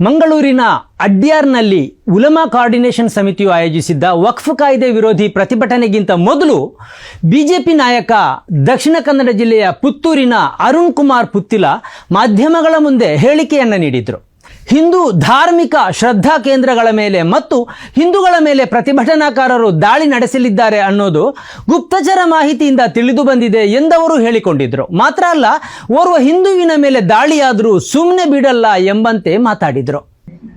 ಮಂಗಳೂರಿನ ಅಡ್ಯಾರ್ನಲ್ಲಿ ಉಲಮಾ ಕಾರ್ಡಿನೇಷನ್ ಸಮಿತಿಯು ಆಯೋಜಿಸಿದ್ದ ವಕ್ಫ್ ಕಾಯ್ದೆ ವಿರೋಧಿ ಪ್ರತಿಭಟನೆಗಿಂತ ಮೊದಲು ಬಿಜೆಪಿ ನಾಯಕ ದಕ್ಷಿಣ ಕನ್ನಡ ಜಿಲ್ಲೆಯ ಪುತ್ತೂರಿನ ಅರುಣ್ ಕುಮಾರ್ ಪುತ್ತಿಲ ಮಾಧ್ಯಮಗಳ ಮುಂದೆ ಹೇಳಿಕೆಯನ್ನು ನೀಡಿದರು. ಹಿಂದೂ ಧಾರ್ಮಿಕ ಶ್ರದ್ಧಾ ಕೇಂದ್ರಗಳ ಮೇಲೆ ಮತ್ತು ಹಿಂದೂಗಳ ಮೇಲೆ ಪ್ರತಿಭಟನಾಕಾರರು ದಾಳಿ ನಡೆಸಲಿದ್ದಾರೆ ಅನ್ನೋದು ಗುಪ್ತಚರ ಮಾಹಿತಿಯಿಂದ ತಿಳಿದು ಬಂದಿದೆ ಎಂದವರು ಹೇಳಿಕೊಂಡಿದ್ರು. ಮಾತ್ರ ಅಲ್ಲ, ಓರ್ವ ಹಿಂದುವಿನ ಮೇಲೆ ದಾಳಿಯಾದರೂ ಸುಮ್ಮನೆ ಬಿಡಲ್ಲ ಎಂಬಂತೆ ಮಾತಾಡಿದ್ರು.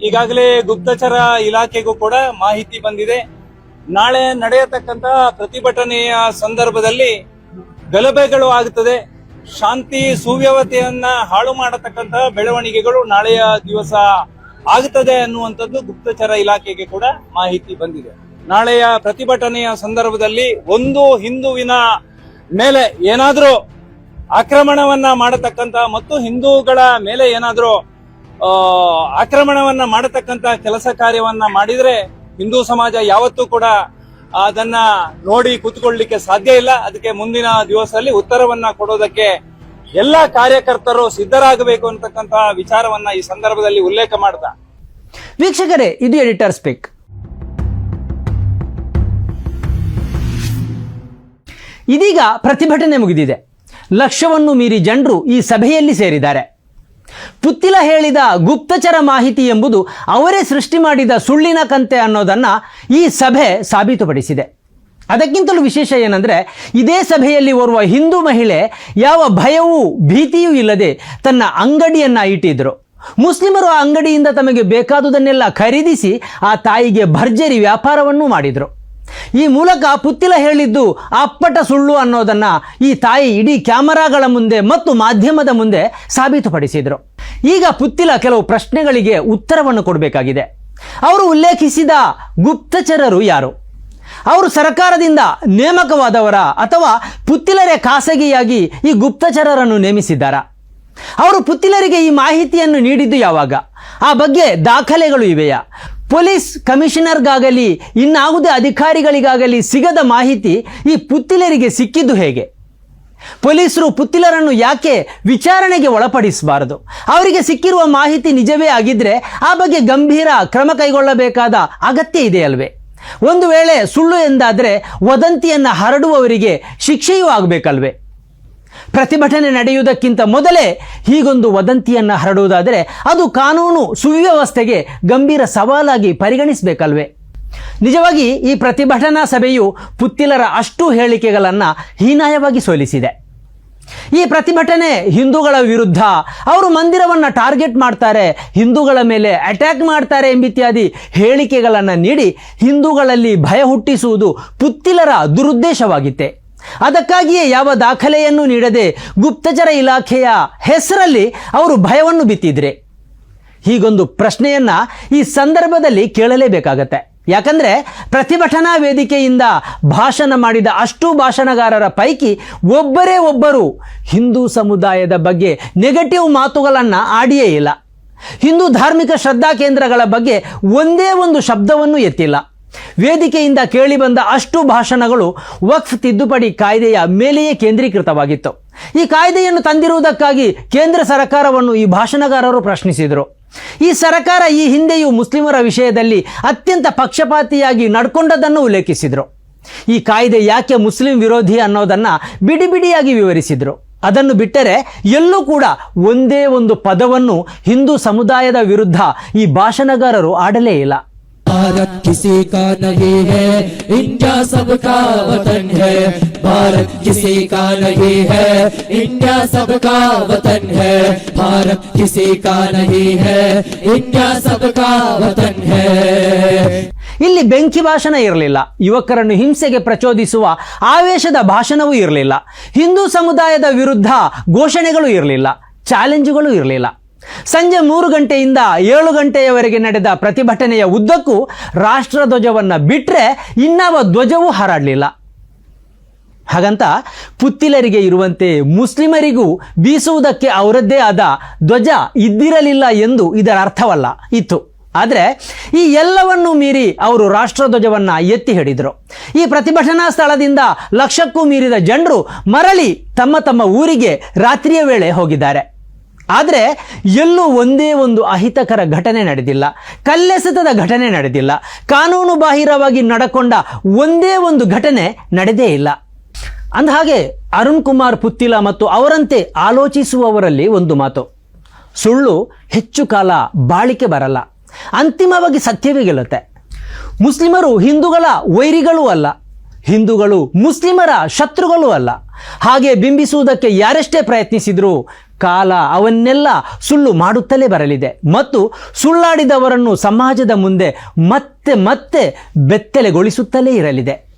ಈಗಾಗಲೇ ಗುಪ್ತಚರ ಇಲಾಖೆಗೂ ಕೂಡ ಮಾಹಿತಿ ಬಂದಿದೆ. ನಾಳೆ ನಡೆಯತಕ್ಕಂತಹ ಪ್ರತಿಭಟನೆಯ ಸಂದರ್ಭದಲ್ಲಿ ಗಲಭೆಗಳು ಆಗುತ್ತದೆ ಶಾಂತಿ ಸುವ್ಯವಸ್ಥೆಯನ್ನ ಹಾಳು ಮಾಡತಕ್ಕಂತಹ ಬೆಳವಣಿಗೆಗಳು ನಾಳೆಯ ದಿವಸ ಆಗುತ್ತದೆ ಅನ್ನುವಂಥದ್ದು ಗುಪ್ತಚರ ಇಲಾಖೆಗೆ ಕೂಡ ಮಾಹಿತಿ ಬಂದಿದೆ. ನಾಳೆಯ ಪ್ರತಿಭಟನೆಯ ಸಂದರ್ಭದಲ್ಲಿ ಒಂದು ಹಿಂದುವಿನ ಮೇಲೆ ಏನಾದರೂ ಆಕ್ರಮಣವನ್ನ ಮಾಡತಕ್ಕಂತ ಮತ್ತು ಹಿಂದೂಗಳ ಮೇಲೆ ಏನಾದರೂ ಆಕ್ರಮಣವನ್ನ ಮಾಡತಕ್ಕಂತ ಕೆಲಸ ಕಾರ್ಯವನ್ನ ಮಾಡಿದ್ರೆ ಹಿಂದೂ ಸಮಾಜ ಯಾವತ್ತೂ ಕೂಡ ಅದನ್ನ ನೋಡಿ ಕೂತ್ಕೊಳ್ಳಿಕ್ಕೆ ಸಾಧ್ಯ ಇಲ್ಲ. ಅದಕ್ಕೆ ಮುಂದಿನ ದಿವಸದಲ್ಲಿ ಉತ್ತರವನ್ನ ಕೊಡೋದಕ್ಕೆ ಎಲ್ಲ ಕಾರ್ಯಕರ್ತರು ಸಿದ್ಧರಾಗಬೇಕು ಅಂತಕ್ಕಂತಹ ವಿಚಾರವನ್ನ ಈ ಸಂದರ್ಭದಲ್ಲಿ ಉಲ್ಲೇಖ ಮಾಡ್ದ. ವೀಕ್ಷಕರೇ, ಇದು ಎಡಿಟರ್ ಸ್ಪೀಕ್ ಇದೀಗ ಪ್ರತಿಭಟನೆ ಮುಗಿದಿದೆ. ಲಕ್ಷವನ್ನು ಮೀರಿ ಜನರು ಈ ಸಭೆಯಲ್ಲಿ ಸೇರಿದ್ದಾರೆ. ಪುತ್ತಿಲ ಹೇಳಿದ ಗುಪ್ತಚರ ಮಾಹಿತಿ ಎಂಬುದು ಅವರೇ ಸೃಷ್ಟಿ ಮಾಡಿದ ಸುಳ್ಳಿನ ಕಂತೆ ಅನ್ನೋದನ್ನು ಈ ಸಭೆ ಸಾಬೀತುಪಡಿಸಿದೆ. ಅದಕ್ಕಿಂತಲೂ ವಿಶೇಷ ಏನಂದರೆ, ಇದೇ ಸಭೆಯಲ್ಲಿ ಓರ್ವ ಹಿಂದೂ ಮಹಿಳೆ ಯಾವ ಭಯವೂ ಭೀತಿಯೂ ಇಲ್ಲದೆ ತನ್ನ ಅಂಗಡಿಯನ್ನು ಇಟ್ಟಿದ್ದರು ಮುಸ್ಲಿಮರು ಆ ಅಂಗಡಿಯಿಂದ ತಮಗೆ ಬೇಕಾದುದನ್ನೆಲ್ಲ ಖರೀದಿಸಿ ಆ ತಾಯಿಗೆ ಭರ್ಜರಿ ವ್ಯಾಪಾರವನ್ನು ಮಾಡಿದರು. ಈ ಮೂಲಕ ಪುತ್ತಿಲ ಹೇಳಿದ್ದು ಅಪ್ಪಟ ಸುಳ್ಳು ಅನ್ನೋದನ್ನು ಈ ತಾಯಿ ಇಡೀ ಕ್ಯಾಮರಾಗಳ ಮುಂದೆ ಮತ್ತು ಮಾಧ್ಯಮದ ಮುಂದೆ ಸಾಬೀತುಪಡಿಸಿದ್ರು. ಈಗ ಪುತ್ತಿಲ ಕೆಲವು ಪ್ರಶ್ನೆಗಳಿಗೆ ಉತ್ತರವನ್ನು ಕೊಡಬೇಕಾಗಿದೆ. ಅವರು ಉಲ್ಲೇಖಿಸಿದ ಗುಪ್ತಚರರು ಯಾರು? ಅವರು ಸರ್ಕಾರದಿಂದ ನೇಮಕವಾದವರ ಅಥವಾ ಪುತ್ತಿಲರೇ ಖಾಸಗಿಯಾಗಿ ಈ ಗುಪ್ತಚರರನ್ನು ನೇಮಿಸಿದ್ದಾರಾ? ಅವರು ಪುತ್ತಿಲರಿಗೆ ಈ ಮಾಹಿತಿಯನ್ನು ನೀಡಿದ್ದು ಯಾವಾಗ? ಆ ಬಗ್ಗೆ ದಾಖಲೆಗಳು ಇವೆಯಾ? ಪೊಲೀಸ್ ಕಮಿಷನರ್ಗಾಗಲಿ, ಇನ್ನಾವುದೇ ಅಧಿಕಾರಿಗಳಿಗಾಗಲಿ ಸಿಗದ ಮಾಹಿತಿ ಈ ಪುತ್ತಿಲರಿಗೆ ಸಿಕ್ಕಿದ್ದು ಹೇಗೆ? ಪೊಲೀಸರು ಪುತ್ತಿಲರನ್ನು ಯಾಕೆ ವಿಚಾರಣೆಗೆ ಒಳಪಡಿಸಬಾರದು? ಅವರಿಗೆ ಸಿಕ್ಕಿರುವ ಮಾಹಿತಿ ನಿಜವೇ ಆಗಿದ್ರೆ ಆ ಬಗ್ಗೆ ಗಂಭೀರ ಕ್ರಮ ಕೈಗೊಳ್ಳಬೇಕಾದ ಅಗತ್ಯ ಇದೆ ಅಲ್ವೇ? ಒಂದು ವೇಳೆ ಸುಳ್ಳು ಎಂದಾದರೆ ವದಂತಿಯನ್ನು ಹರಡುವವರಿಗೆ ಶಿಕ್ಷೆಯೂ ಆಗಬೇಕಲ್ವೇ? ಪ್ರತಿಭಟನೆ ನಡೆಯುವುದಕ್ಕಿಂತ ಮೊದಲೇ ಹೀಗೊಂದು ವದಂತಿಯನ್ನು ಹರಡುವುದಾದರೆ ಅದು ಕಾನೂನು ಸುವ್ಯವಸ್ಥೆಗೆ ಗಂಭೀರ ಸವಾಲಾಗಿ ಪರಿಗಣಿಸಬೇಕಲ್ವೇ? ನಿಜವಾಗಿ ಈ ಪ್ರತಿಭಟನಾ ಸಭೆಯು ಪುತ್ತಿಲರ ಅಷ್ಟು ಹೇಳಿಕೆಗಳನ್ನು ಹೀನಾಯವಾಗಿ ಸೋಲಿಸಿದೆ. ಈ ಪ್ರತಿಭಟನೆ ಹಿಂದೂಗಳ ವಿರುದ್ಧ ಅವರು ಮಂದಿರವನ್ನು ಟಾರ್ಗೆಟ್ ಮಾಡ್ತಾರೆ, ಹಿಂದೂಗಳ ಮೇಲೆ ಅಟ್ಯಾಕ್ ಮಾಡ್ತಾರೆ ಎಂಬಿತ್ಯಾದಿ ಹೇಳಿಕೆಗಳನ್ನು ನೀಡಿ ಹಿಂದೂಗಳಲ್ಲಿ ಭಯ ಹುಟ್ಟಿಸುವುದು ಪುತ್ತಿಲರ ದುರುದ್ದೇಶವಾಗಿತ್ತೆ. ಅದಕ್ಕಾಗಿಯೇ ಯಾವ ದಾಖಲೆಯನ್ನು ನೀಡದೆ ಗುಪ್ತಚರ ಇಲಾಖೆಯ ಹೆಸರಲ್ಲಿ ಅವರು ಭಯವನ್ನು ಬಿತ್ತಿದ್ರೆ. ಹೀಗೊಂದು ಪ್ರಶ್ನೆಯನ್ನ ಈ ಸಂದರ್ಭದಲ್ಲಿ ಕೇಳಲೇಬೇಕಾಗತ್ತೆ. ಯಾಕಂದ್ರೆ ಪ್ರತಿಭಟನಾ ವೇದಿಕೆಯಿಂದ ಭಾಷಣ ಮಾಡಿದ ಅಷ್ಟು ಭಾಷಣಗಾರರ ಪೈಕಿ ಒಬ್ಬರೇ ಒಬ್ಬರು ಹಿಂದೂ ಸಮುದಾಯದ ಬಗ್ಗೆ ನೆಗೆಟಿವ್ ಮಾತುಗಳನ್ನು ಆಡಿಯೇ ಇಲ್ಲ. ಹಿಂದೂ ಧಾರ್ಮಿಕ ಶ್ರದ್ಧಾ ಕೇಂದ್ರಗಳ ಬಗ್ಗೆ ಒಂದೇ ಒಂದು ಶಬ್ದವನ್ನು ಎತ್ತಿಲ್ಲ. ವೇದಿಕೆಯಿಂದ ಕೇಳಿಬಂದ ಅಷ್ಟು ಭಾಷಣಗಳು ವಕ್ಫ್ ತಿದ್ದುಪಡಿ ಕಾಯ್ದೆಯ ಮೇಲೆಯೇ ಕೇಂದ್ರೀಕೃತವಾಗಿತ್ತು. ಈ ಕಾಯ್ದೆಯನ್ನು ತಂದಿರುವುದಕ್ಕಾಗಿ ಕೇಂದ್ರ ಸರ್ಕಾರವನ್ನು ಈ ಭಾಷಣಗಾರರು ಪ್ರಶ್ನಿಸಿದರು. ಈ ಸರಕಾರ ಈ ಹಿಂದೆಯೂ ಮುಸ್ಲಿಮರ ವಿಷಯದಲ್ಲಿ ಅತ್ಯಂತ ಪಕ್ಷಪಾತಿಯಾಗಿ ನಡ್ಕೊಂಡದನ್ನು ಉಲ್ಲೇಖಿಸಿದರು. ಈ ಕಾಯ್ದೆ ಯಾಕೆ ಮುಸ್ಲಿಂ ವಿರೋಧಿ ಅನ್ನೋದನ್ನು ಬಿಡಿ ಬಿಡಿಯಾಗಿ ವಿವರಿಸಿದರು. ಅದನ್ನು ಬಿಟ್ಟರೆ ಎಲ್ಲೂ ಕೂಡ ಒಂದೇ ಒಂದು ಪದವನ್ನು ಹಿಂದೂ ಸಮುದಾಯದ ವಿರುದ್ಧ ಈ ಭಾಷಣಗಾರರು ಆಡಲೇ ಇಲ್ಲ. ಭಾರತ್ ಕಿಸಿ ಕಾ ಹೇ ಇಂಡಿಯಾ ಸಬ್ ಕಾ ವತನ್ ಹೇ भारत किसी का नहीं है इंडिया सबका वतन है भारत किसी का नहीं है इंडिया सबका वतन है ಇಲ್ಲಿ ಬೆಂಕಿ ಭಾಷಣ ಇರಲಿಲ್ಲ ಯುವಕರನ್ನು ಹಿಂಸೆಗೆ ಪ್ರಚೋದಿಸುವ ಆವೇಶದ ಭಾಷಣವೂ ಇರಲಿಲ್ಲ ಹಿಂದೂ ಸಮುದಾಯದ ವಿರುದ್ಧ ಘೋಷಣೆಗಳು ಇರಲಿಲ್ಲ ಚಾಲೆಂಜುಗಳು ಇರಲಿಲ್ಲ ಸಂಜೆ ಮೂರು ಗಂಟೆಯಿಂದ ಏಳು ಗಂಟೆಯವರೆಗೆ ನಡೆದ ಪ್ರತಿಭಟನೆಯ ಉದ್ದಕ್ಕೂ ರಾಷ್ಟ್ರಧ್ವಜವನ್ನು ಬಿಟ್ಟರೆ ಇನ್ನಾವ ಧ್ವಜವೂ ಹಾರಾಡಲಿಲ್ಲ ಹಾಗಂತ ಪುತ್ತಿಲರಿಗೆ ಇರುವಂತೆ ಮುಸ್ಲಿಮರಿಗೂ ಬೀಸುವುದಕ್ಕೆ ಅವರದ್ದೇ ಆದ ಧ್ವಜ ಇದ್ದಿರಲಿಲ್ಲ ಎಂದು ಇದರ ಅರ್ಥವಲ್ಲ. ಇತ್ತು. ಆದರೆ ಈ ಎಲ್ಲವನ್ನೂ ಮೀರಿ ಅವರು ರಾಷ್ಟ್ರಧ್ವಜವನ್ನು ಎತ್ತಿ ಹಿಡಿದರು. ಈ ಪ್ರತಿಭಟನಾ ಸ್ಥಳದಿಂದ ಲಕ್ಷಕ್ಕೂ ಮೀರಿದ ಜನರು ಮರಳಿ ತಮ್ಮ ತಮ್ಮ ಊರಿಗೆ ರಾತ್ರಿಯ ವೇಳೆ ಹೋಗಿದ್ದಾರೆ. ಆದರೆ ಎಲ್ಲೂ ಒಂದೇ ಒಂದು ಅಹಿತಕರ ಘಟನೆ ನಡೆದಿಲ್ಲ. ಕಲ್ಲೆಸೆತದ ಘಟನೆ ನಡೆದಿಲ್ಲ. ಕಾನೂನು ಬಾಹಿರವಾಗಿ ನಡಕೊಂಡ ಒಂದೇ ಒಂದು ಘಟನೆ ನಡೆದೇ ಇಲ್ಲ. ಅಂದಹಾಗೆ, ಅರುಣ್ ಕುಮಾರ್ ಪುತ್ತಿಲ ಮತ್ತು ಅವರಂತೆ ಆಲೋಚಿಸುವವರಲ್ಲಿ ಒಂದು ಮಾತು. ಸುಳ್ಳು ಹೆಚ್ಚು ಕಾಲ ಬಾಳಿಕೆ ಬರಲ್ಲ. ಅಂತಿಮವಾಗಿ ಸತ್ಯವೇ ಗೆಲ್ಲುತ್ತೆ. ಮುಸ್ಲಿಮರು ಹಿಂದೂಗಳ ವೈರಿಗಳೂ ಅಲ್ಲ. ಹಿಂದೂಗಳು ಮುಸ್ಲಿಮರ ಶತ್ರುಗಳು ಅಲ್ಲ. ಹಾಗೆ ಬಿಂಬಿಸುವುದಕ್ಕೆ ಯಾರೆಷ್ಟೇ ಪ್ರಯತ್ನಿಸಿದರೂ ಕಾಲ ಅವನ್ನೆಲ್ಲ ಸುಳ್ಳು ಮಾಡುತ್ತಲೇ ಬರಲಿದೆ. ಮತ್ತು ಸುಳ್ಳಾಡಿದವರನ್ನು ಸಮಾಜದ ಮುಂದೆ ಮತ್ತೆ ಮತ್ತೆ ಬೆತ್ತಲೆಗೊಳಿಸುತ್ತಲೇ ಇರಲಿದೆ.